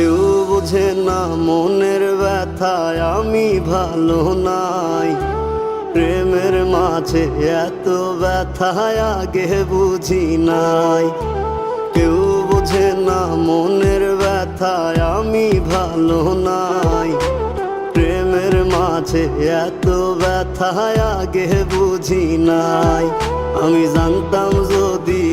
কেউ বুঝে না মনের ব্যথায় আমি ভালো নাই। প্রেমের মাঝে এত ব্যথায় আগে বুঝি নাই। কেউ বুঝে না মনের ব্যথায় আমি ভালো নাই। প্রেমের মাঝে এত ব্যথায় আগে বুঝি নাই। আমি জানতাম যদি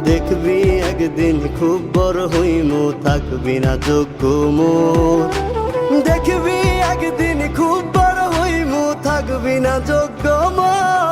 দেখবি, একদিন খুব বড় হইমু, থাকবি না যোগ্য মোর। দেখবি, একদিন খুব বড় হইমু, থাকবি না যোগ্য মোর।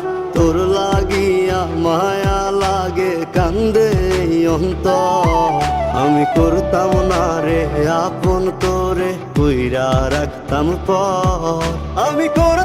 এই অন্তর আমি করতাম না রে আপন তোরে কইরা রাখতাম পর। আমি কর